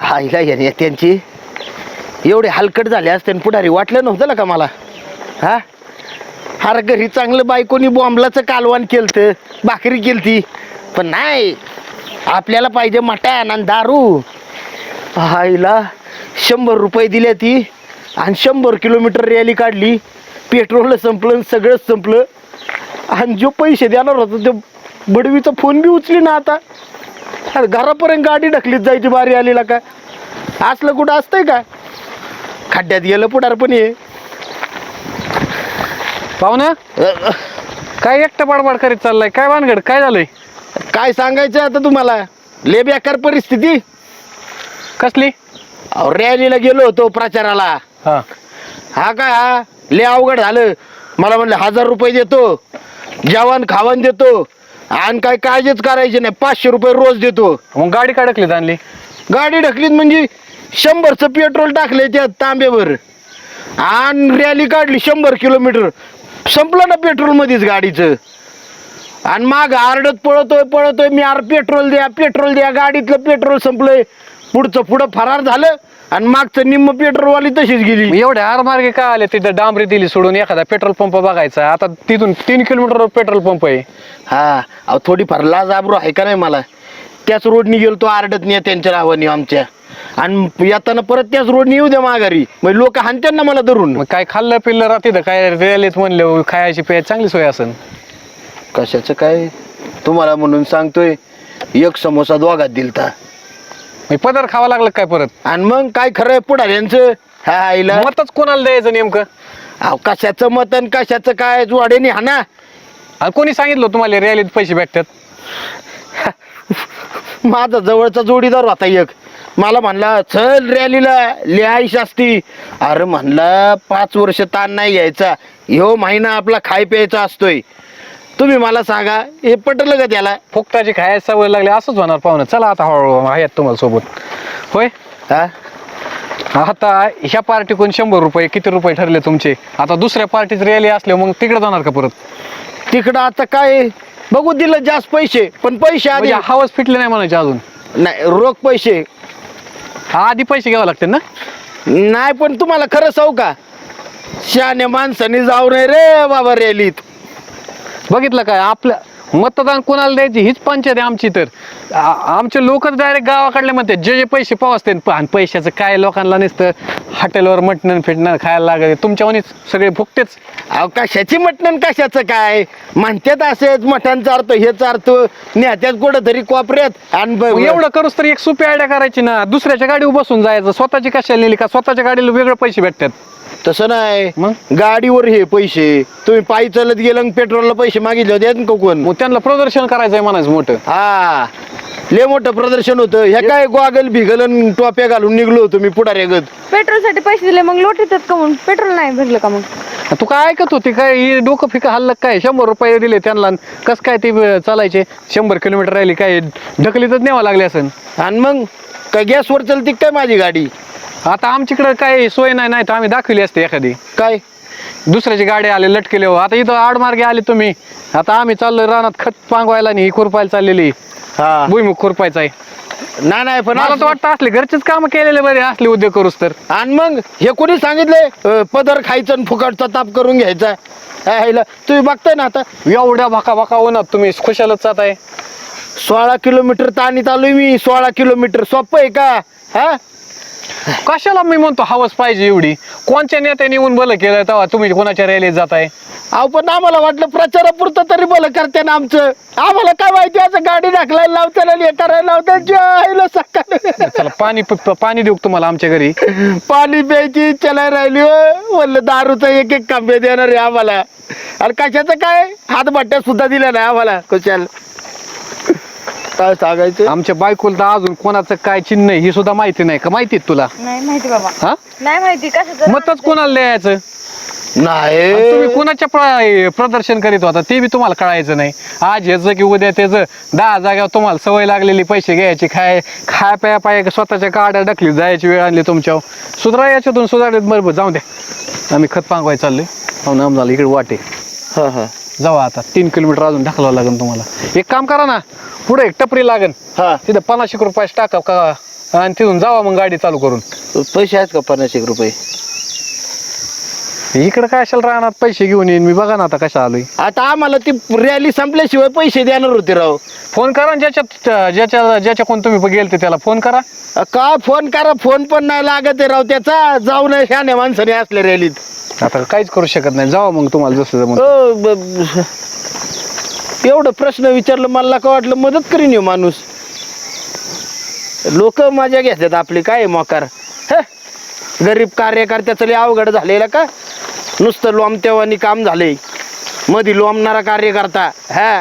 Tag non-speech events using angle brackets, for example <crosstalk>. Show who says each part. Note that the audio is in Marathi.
Speaker 1: आईला येणे त्यांची? एवढे हलकट झाले असते पुढारी वाटलं नव्हतं ना का मला? हा? अरे घरी चांगलं बायकोनी बॉम्बलाचं कालवान केलं भाकरी केलती. पण नाही आपल्याला पाहिजे मटण आणि दारू. आईला शंभर रुपये दिल्या ती आणि शंभर किलोमीटर रॅली काढली. पेट्रोल संपलं आणि सगळंच संपलं. आणि जो पैसे देणार होता तो बडवीचा फोन बी उचली ना आता. अरे घरापर्यंत गाडी ढकलीत जायची बारी आलेला का असलं कुठं असतंय का खड्ड्यात गेलं पुढार पण ये
Speaker 2: पाहुणं काय एकटं बडबड करीत चाललाय? काय भानगड? काय झालंय?
Speaker 1: काय सांगायचं आता तुम्हाला? ले बेकार परिस्थिती.
Speaker 2: कसली?
Speaker 1: अहो, रॅलीला गेलो होतो प्रचाराला.
Speaker 2: हा.
Speaker 1: हा काय हा? ले अवघड झालं. मला म्हणलं हजार रुपये देतो. जेवण खावण देतो. आणि काय काळजीच करायची नाही. पाचशे रुपये रोज देतो.
Speaker 2: मग गाडी काढकलीत आणली?
Speaker 1: गाडी ढकलीत म्हणजे शंभरचं पेट्रोल टाकले त्या तांब्यावर. आणि रॅली काढली शंभर किलोमीटर. संपलं ना पेट्रोल मध्येच गाडीचं. आणि माग आरडत पळतोय पळतोय मी आर पेट्रोल द्या पेट्रोल द्या गाडीतलं पेट्रोल संपलंय. पुढचं पुढं फरार झालं आणि मागचं निम्म पेट्रोलवाली तशीच गेली.
Speaker 2: एवढ्या आर मार्गे काय आले? तिथं डांबरी दिली सोडून एखादा पेट्रोल पंप बघायचा. आता तिथून तीन किलोमीटर पेट्रोल पंप आहे.
Speaker 1: हा अहो थोडीफार लाज आबरू आहे का नाही मला? त्याच रोडनी गेलो तो आरडत नाही त्यांच्या नावाने आमच्या. आणि येताना परत त्याच रोडनी येऊ द्या माघारी. मग लोक हाणत्यान ना मला धरून.
Speaker 2: मग काय खाल्लं पिल्लं राहते काय रेलीत म्हणलं खायची प्यायची चांगली सोय असेल
Speaker 1: कशाचं काय? तुम्हाला म्हणून सांगतोय एक समोसा दोघात दिलता.
Speaker 2: मग पदार खावा लागलं काय परत?
Speaker 1: आणि मग काय खरंय पुढाऱ्यांचं? हा आईला.
Speaker 2: मतच कोणाला द्यायचं नेमकं?
Speaker 1: अहो कशाचं मत आणि कशाचं काय? जोड्याने हाना
Speaker 2: आणि कोणी सांगितलं तुम्हाला रॅलीत पैसे भेटतात? <laughs>
Speaker 1: माझा जवळचा जोडीदार होता एक. मला म्हणला चल रॅलीला लिहाय शास्ती अरे म्हणला पाच वर्ष ताण नाही घ्यायचा ह्यो महिना आपला खाय प्यायचा असतोय. तुम्ही मला सांगा हे पटलं का त्याला?
Speaker 2: फुकटाची खायची सवय लागली असंच होणार पाहुणं. चला आता हळूहळू आहेत तुम्हाला सोबत. होय?
Speaker 1: हा?
Speaker 2: आता ह्या पार्टीकडून शंभर रुपये किती रुपये ठरले तुमचे? आता दुसऱ्या पार्टीत रॅली असले मग तिकडे जाणार का परत?
Speaker 1: तिकडं आता काय बघू दिलं जास्त पैसे पण पैसे आधी
Speaker 2: म्हणजे हवाच फिटले नाही म्हणायचे अजून.
Speaker 1: नाही रोख पैसे.
Speaker 2: आधी पैसे घ्यावे लागतील ना?
Speaker 1: नाही पण तुम्हाला खरं सांगू का? शहाण्या माणसाने जाऊ नये रे बाबा रॅलीत
Speaker 2: बघितलं काय? आपलं मतदान कोणाला द्यायची? हीच पंचायत आहे आमची तर. आमचे लोकच डायरेक्ट गावाकडले म्हणते जे जे पैसे पावसते आणि पैशाचं काय लोकांना नसतं. हॉटेलवर मटण फिटणं खायला लागत तुमच्यावणीच सगळे फुकतेच
Speaker 1: अहो कशाची मटण कशाचं काय? म्हणतात असेच मटण चारतो हे चारतो. नेत्यात कुठं तरी कोपऱ्यात. आणि ब-
Speaker 2: एवढं करूच तर एक सोपी आयडिया करायची ना. दुसऱ्याच्या गाडीवर बसून जायचं. स्वतःची कशाला नेली का? स्वतःच्या गाडीला वेगळे पैसे भेटतात.
Speaker 1: तसं नाही.
Speaker 2: मग?
Speaker 1: गाडीवर हे पैसे. तुम्ही पायी चालत गेलं आणि पेट्रोलला पैसे मागितले होते का कोण
Speaker 2: मग त्यांना प्रदर्शन करायचंय म्हणायचं मोठं.
Speaker 1: हा. लय मोठं प्रदर्शन होतं. हे काय गोगल भिगल आणि टोप्या घालून निघलो होतो मी पुढाऱ्यागत.
Speaker 3: पेट्रोलसाठी पैसे दिले मग लोट येतात का म्हणून पेट्रोल नाही भरलं का मग?
Speaker 2: तू काय ऐकत होती? काय ही डोकं फिका हल्लं काय? शंभर रुपये दिले त्यांना कस काय ते अं, चालायचे? शंभर किलोमीटर राहिली काय? ढकलीतच न्यावं लागले असेल
Speaker 1: आणि मग? काय गॅसवर चलती काय माझी गाडी?
Speaker 2: आता आमच्याकडे काय सोय नाही नाही तर आम्ही दाखवली असते एखादी.
Speaker 1: काय?
Speaker 2: दुसऱ्याची गाडी आले लटकेले हो. आता इथं आडमार्गे आले तुम्ही. आता आम्ही चाललोय रानात खत पांगवायला आणि ही खुरपायला चाललेली.
Speaker 1: हा.
Speaker 2: भुईमुख खुरपायचा आहे.
Speaker 1: नाही नाही पण
Speaker 2: मला तर वाटतं असले घरचेच काम केलेले बरे असले उद्योग करूस तर.
Speaker 1: आणि मग हे कोणी सांगितलंय? अं, पदर खायचं आणि फुकटचा ताप करून घ्यायचा हायला? तुम्ही बघताय ना आता?
Speaker 2: एवढ्या भाका भाका होणार तुम्ही खुशालच जात आहे
Speaker 1: सोळा किलोमीटर ताणीत आलोय मी. सोळा किलोमीटर. सोपं आहे का? हा?
Speaker 2: कशाला मी म्हणतो हवस पाहिजे एवढी? कोणच्या नेत्याने येऊन बलं केलं तेव्हा तुम्ही कोणाच्या रॅलीत जाताय?
Speaker 1: अहो पण आम्हाला वाटलं प्रचारापुरतं तरी बल करते ना आमचं. आम्हाला काय माहिती असं गाडी ढकलायला लावताना हे करायला लावतात सकाळ.
Speaker 2: चला पाणी प- प- पाणी देऊ का तुम्हाला आमच्या घरी?
Speaker 1: पाणी प्यायची इच्छा नाही राहिली हो. म्हणलं दारूचा एक एक कांबे देणार आहे आम्हाला. आणि कशाचं काय? हातभट्ट्या सुद्धा दिल्या नाही आम्हाला. कशाला काय सांगायचं?
Speaker 2: आमच्या बायकोला तर अजून कोणाचं काय चिन्ह आहे ही सुद्धा माहिती नाही का? माहिती तुला?
Speaker 3: नाही माहिती बाबा.
Speaker 2: हा?
Speaker 3: नाही माहिती कशाचं
Speaker 2: मतच कोणाला द्यायचं आणि तुम्ही
Speaker 1: नाही
Speaker 2: कोणाच्या प्र- प्रदर्शन करीत होता ते बी तुम्हाला कळायचं नाही. आज ह्याचं की उद्या त्याचं दहा जाग्यावर तुम्हाला सवय लागलेली पैसे घ्यायची खाय खाय प्या पाय स्वतःच्या गाड्या ढकली जायची वेळ आणली तुमच्यावर. सुधरा याच्यातून सुधारत बरोबर जाऊ द्या. आम्ही खत पांगवाय चाललोय. हो ना झालं इकडे वाटे.
Speaker 1: हा हा.
Speaker 2: जावा आता तीन किलोमीटर अजून ढकलावं लागेल तुम्हाला. एक काम करा ना पुढे एक टपरी लागेल
Speaker 1: हा.
Speaker 2: तिथं पन्नास एक रुपयाच टाका का? आणि तिथून जावा मग गाडी चालू करून.
Speaker 1: पैसे आहेत का पन्नास एक रुपये?
Speaker 2: इकडे काय असेल राहणार पैसे घेऊन येईन? मी बघा ना आता कशा आलोय.
Speaker 1: आता आम्हाला ती रॅली संपल्याशिवाय पैसे देणार होते राव.
Speaker 2: फोन करा ज्याच्यात ज्याच्या ज्याच्या कोण तुम्ही गेलते त्याला. फोन करा.
Speaker 1: अ, का फोन करा? फोन पण नाही लागत आहे राव. त्याचा जाऊन शाने माणसाने असल्या रॅलीत
Speaker 2: आता काहीच करू शकत नाही. जावा मग तुम्हाला जसं जमत.
Speaker 1: हो, ब- ब- एवढं प्रश्न विचारलं मला का वाटलं मदत करीन ह्यो माणूस. लोक मजा घेतात आपली काय आहे मोकार? ह? गरीब कार्यकर्त्याचं लय अवघड झालेलं का? नुसतं लोमतेवानी काम झाले मधी लोमणारा कार्यकर्ता हा?